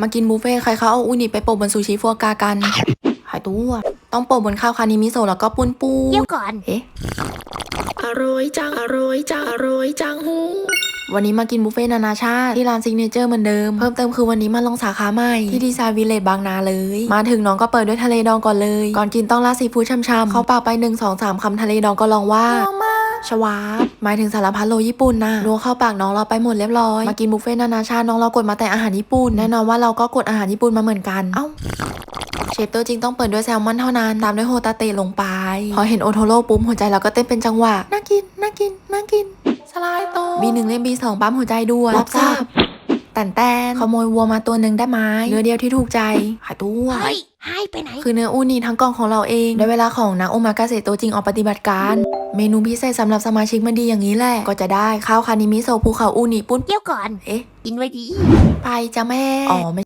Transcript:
มากินบุฟเฟ่ต์ใครเขาเอาอูนิไปโปะบนซูชิฟัวกากันหายตัวต้องโปะบนข้าวคานิมิโซะแล้วก็ปุ้นปูเดี๋ยวก่อน เอ๊ะอร่อยจังอร่อยจังอร่อยจังหูวันนี้มากินบุฟเฟ่ต์นานาชาติที่ร้านซิกเนเจอร์เหมือนเดิม เพิ่มเติมคือวันนี้มาลองสาขาใหม่ ที่ดีไซน์วิลเลจบางนาเลย มาถึงน้องก็เปิดด้วยทะเลดองก่อนเลย ก่อนกินต้องราดซีฟู้ดช่ำๆเข้าปากไป1 2 3คำทะเลดองก็ลองว่า ชวาบหมายถึงสารพัดโลญี่ปุ่นน่ะนัวเข้าปากน้องเราไปหมดเรียบร้อย มากินบุฟเฟ่ต์นานาชาติน้องเรากดมาแต่อาหารญี่ปุ่น แน่นอนว่าเราก็กดอาหารญี่ปุ่นมาเหมือนกัน เอ้าเชฟตัวจริงต้องเปิดด้วยแซลมอนเท่านั้น ตามด้วยโฮตาเตะลงไป พอเห็นโอโทโร่ปุ๊บหัวใจเราก็เต้นเป็นจังหวะ น่ากิน น่ากิน น่ากิน สลายโตบีหนึ่งเล่มบีสองปั๊มหัวใจด้วยรับทราบแต่นแตนขโมยวัวมาตัวหนึ่งได้ไหมเนื้อเดียวที่ถูกใจหายตัวเฮ้ยหายไปไหน คือเนื้ออูนีทั้งกล่องของเราเองได้เวลาของนักโอมากาเสะตัวจริงออกปฏิบัติการ เมนูพิเศษสำหรับสมาชิกมันดีอย่างนี้แหละ ก็จะได้ข้าวคานิมิโซะภูเขาอูนิปุ้นเดี๋ยวก่อน เอ๊ะ กินไว้ดี ไปจ้ะแม่ อ๋อไม่